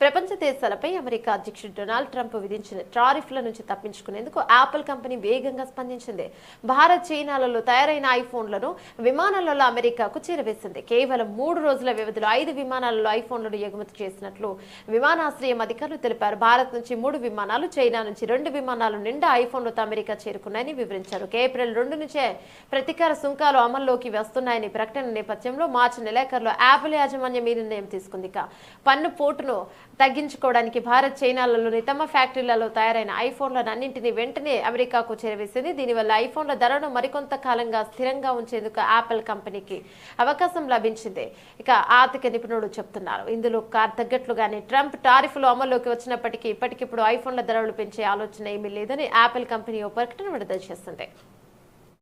ప్రపంచ దేశాలపై అమెరికా అధ్యక్షుడు డొనాల్డ్ ట్రంప్ విధించిన టారిఫ్ల నుంచి తప్పించుకునేందుకు యాపిల్ కంపెనీ వేగంగా స్పందించింది. భారత్ చైనాలలో తయారైన ఐఫోన్లను విమానాలలో అమెరికాకు చేరవేసింది. కేవలం మూడు రోజుల వ్యవధిలో ఐదు విమానాలలో ఐఫోన్లను ఎగుమతి చేసినట్లు విమానాశ్రయం అధికారులు తెలిపారు. భారత్ నుంచి మూడు విమానాలు చైనా నుంచి రెండు విమానాలు నిండా ఐఫోన్లతో అమెరికా చేరుకున్నాయని వివరించారు. ఏప్రిల్ రెండు నుంచే ప్రతీకార సుంకాలు అమల్లోకి వస్తున్నాయని ప్రకటన నేపథ్యంలో మార్చి నెలాఖరులో యాపిల్ యాజమాన్యం ఈ నిర్ణయం తీసుకుంది. పన్ను పోటును తగ్గించుకోవడానికి భారత్ చైనాలలోని తమ ఫ్యాక్టరీలలో తయారైన ఐఫోన్లను అన్నింటినీ వెంటనే అమెరికాకు చేరవేసింది. దీనివల్ల ఐఫోన్ల ధరను మరికొంత కాలంగా స్థిరంగా ఉంచేందుకు యాపిల్ కంపెనీకి అవకాశం లభించింది. ఇక ఆర్థిక నిపుణులు చెప్తున్నారు. ఇందులో కార్ తగ్గట్లుగానే ట్రంప్ టారిఫ్లు అమల్లోకి వచ్చినప్పటికీ ఇప్పటికిప్పుడు ఐఫోన్ల ధరలు పెంచే ఆలోచన ఏమీ లేదని యాపిల్ కంపెనీ ఓ ప్రకటన విడుదల చేసింది.